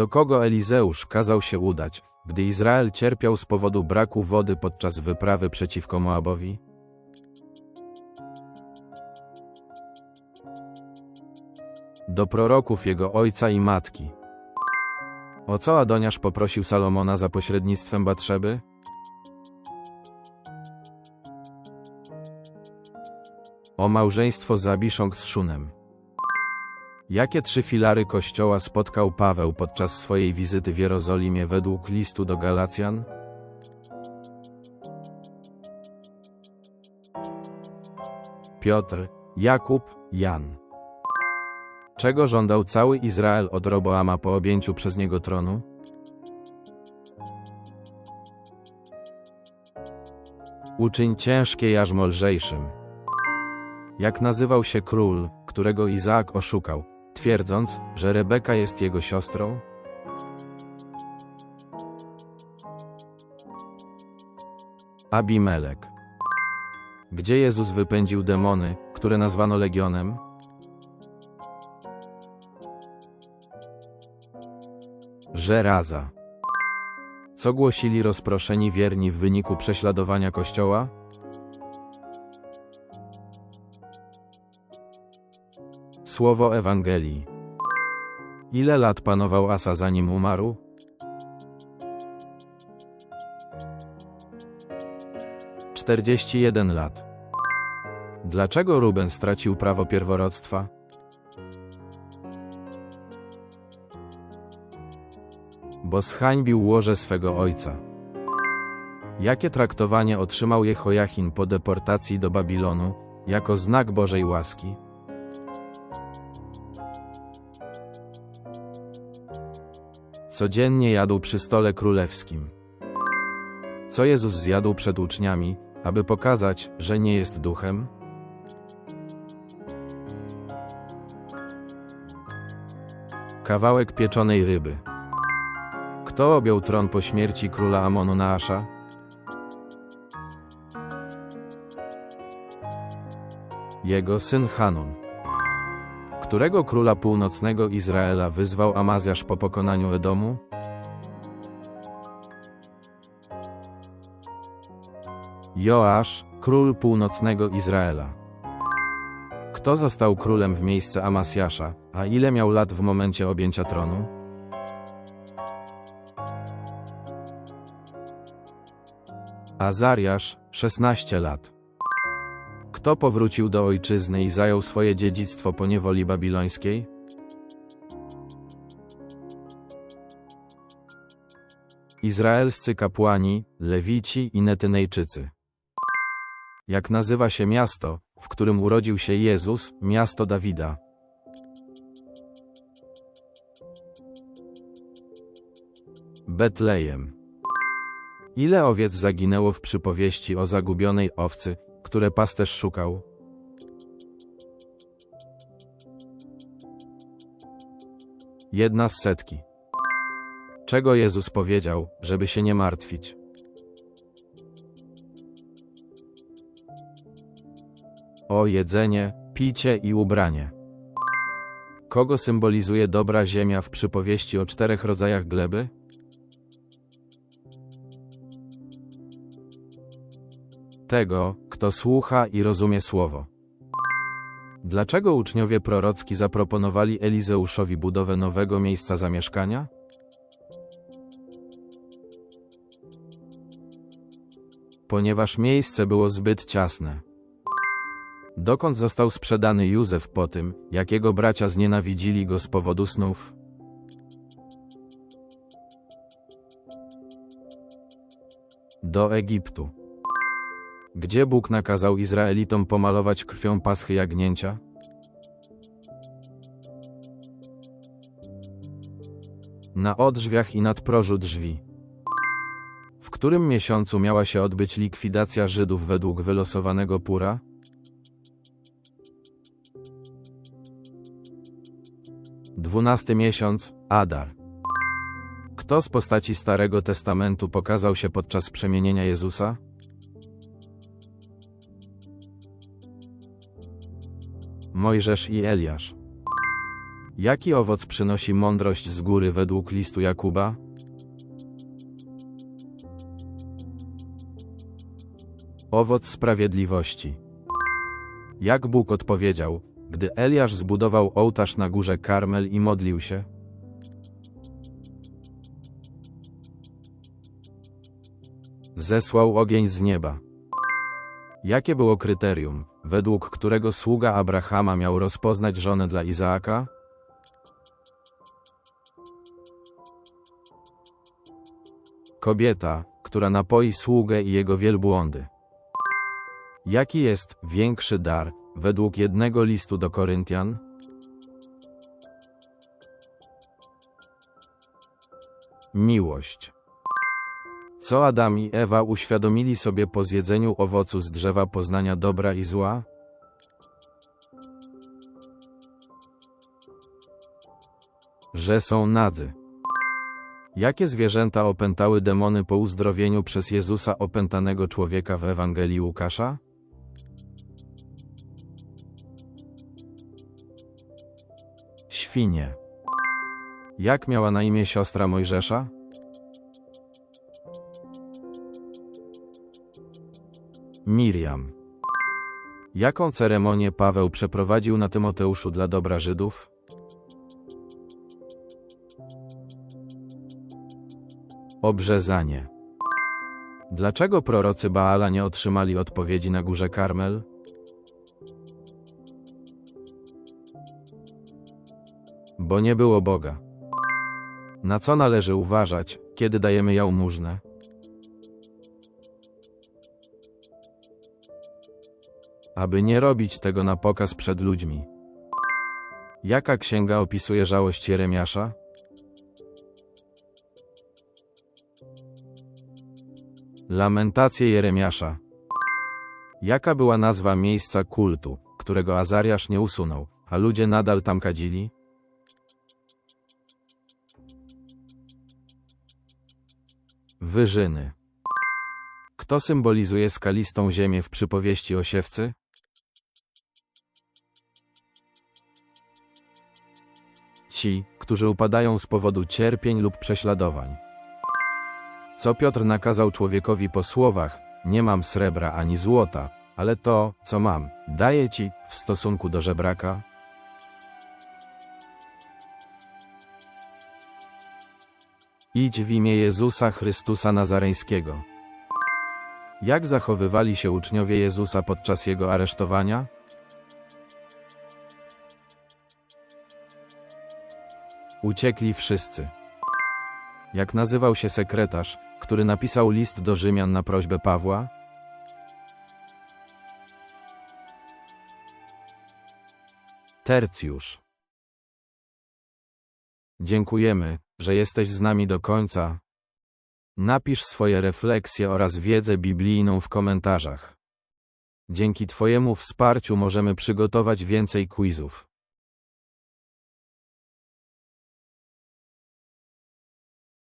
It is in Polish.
Do kogo Elizeusz kazał się udać, gdy Izrael cierpiał z powodu braku wody podczas wyprawy przeciwko Moabowi? Do proroków jego ojca i matki. O co Adoniasz poprosił Salomona za pośrednictwem Batrzeby? O małżeństwo z Abisząg z Szunem. Jakie trzy filary Kościoła spotkał Paweł podczas swojej wizyty w Jerozolimie według listu do Galacjan? Piotr, Jakub, Jan. Czego żądał cały Izrael od Roboama po objęciu przez niego tronu? Uczyń ciężkie jarzmo lżejszym. Jak nazywał się król, którego Izaak oszukał, twierdząc, że Rebeka jest jego siostrą? Abimelek. Gdzie Jezus wypędził demony, które nazwano legionem? Żeraza. Co głosili rozproszeni wierni w wyniku prześladowania Kościoła? Słowo Ewangelii. Ile lat panował Asa zanim umarł? Czterdzieści jeden lat. Dlaczego Ruben stracił prawo pierworodstwa? Bo zhańbił łoże swego ojca. Jakie traktowanie otrzymał Jehojachin po deportacji do Babilonu, jako znak Bożej łaski? Codziennie jadł przy stole królewskim. Co Jezus zjadł przed uczniami, aby pokazać, że nie jest duchem? Kawałek pieczonej ryby. Kto objął tron po śmierci króla Amonu Naasza? Jego syn Hanun. Którego króla północnego Izraela wyzwał Amazjasz po pokonaniu Edomu? Joasz, król północnego Izraela. Kto został królem w miejsce Amasjasza, a ile miał lat w momencie objęcia tronu? Azariasz, 16 lat. Kto powrócił do ojczyzny i zajął swoje dziedzictwo po niewoli babilońskiej? Izraelscy kapłani, Lewici i Netynejczycy. Jak nazywa się miasto, w którym urodził się Jezus, miasto Dawida? Betlejem. Ile owiec zaginęło w przypowieści o zagubionej owcy, które pasterz szukał? Jedna z setki. Czego Jezus powiedział, żeby się nie martwić? O jedzenie, picie i ubranie. Kogo symbolizuje dobra ziemia w przypowieści o czterech rodzajach gleby? Tego, kto słucha i rozumie słowo. Dlaczego uczniowie prorocki zaproponowali Elizeuszowi budowę nowego miejsca zamieszkania? Ponieważ miejsce było zbyt ciasne. Dokąd został sprzedany Józef po tym, jak jego bracia znienawidzili go z powodu snów? Do Egiptu. Gdzie Bóg nakazał Izraelitom pomalować krwią paschy jagnięcia? Na odrzwiach i nadprożu drzwi. W którym miesiącu miała się odbyć likwidacja Żydów według wylosowanego pura? Dwunasty miesiąc, Adar. Kto z postaci Starego Testamentu pokazał się podczas przemienienia Jezusa? Mojżesz i Eliasz. Jaki owoc przynosi mądrość z góry według listu Jakuba? Owoc sprawiedliwości. Jak Bóg odpowiedział, gdy Eliasz zbudował ołtarz na górze Karmel i modlił się? Zesłał ogień z nieba. Jakie było kryterium, według którego sługa Abrahama miał rozpoznać żonę dla Izaaka? Kobieta, która napoi sługę i jego wielbłądy. Jaki jest większy dar, według jednego listu do Koryntian? Miłość. Co Adam i Ewa uświadomili sobie po zjedzeniu owocu z drzewa poznania dobra i zła? Że są nadzy. Jakie zwierzęta opętały demony po uzdrowieniu przez Jezusa opętanego człowieka w Ewangelii Łukasza? Świnie. Jak miała na imię siostra Mojżesza? Miriam. Jaką ceremonię Paweł przeprowadził na Tymoteuszu dla dobra Żydów? Obrzezanie. Dlaczego prorocy Baala nie otrzymali odpowiedzi na górze Karmel? Bo nie było Boga. Na co należy uważać, kiedy dajemy jałmużnę? Aby nie robić tego na pokaz przed ludźmi. Jaka księga opisuje żałość Jeremiasza? Lamentacje Jeremiasza. Jaka była nazwa miejsca kultu, którego Azariasz nie usunął, a ludzie nadal tam kadzili? Wyżyny. Kto symbolizuje skalistą ziemię w przypowieści o siewcy? Ci, którzy upadają z powodu cierpień lub prześladowań. Co Piotr nakazał człowiekowi po słowach: Nie mam srebra ani złota, ale to, co mam, daję ci w stosunku do żebraka? Idź w imię Jezusa Chrystusa Nazareńskiego. Jak zachowywali się uczniowie Jezusa podczas jego aresztowania? Uciekli wszyscy. Jak nazywał się sekretarz, który napisał list do Rzymian na prośbę Pawła? Tercjusz. Dziękujemy, że jesteś z nami do końca. Napisz swoje refleksje oraz wiedzę biblijną w komentarzach. Dzięki Twojemu wsparciu możemy przygotować więcej quizów.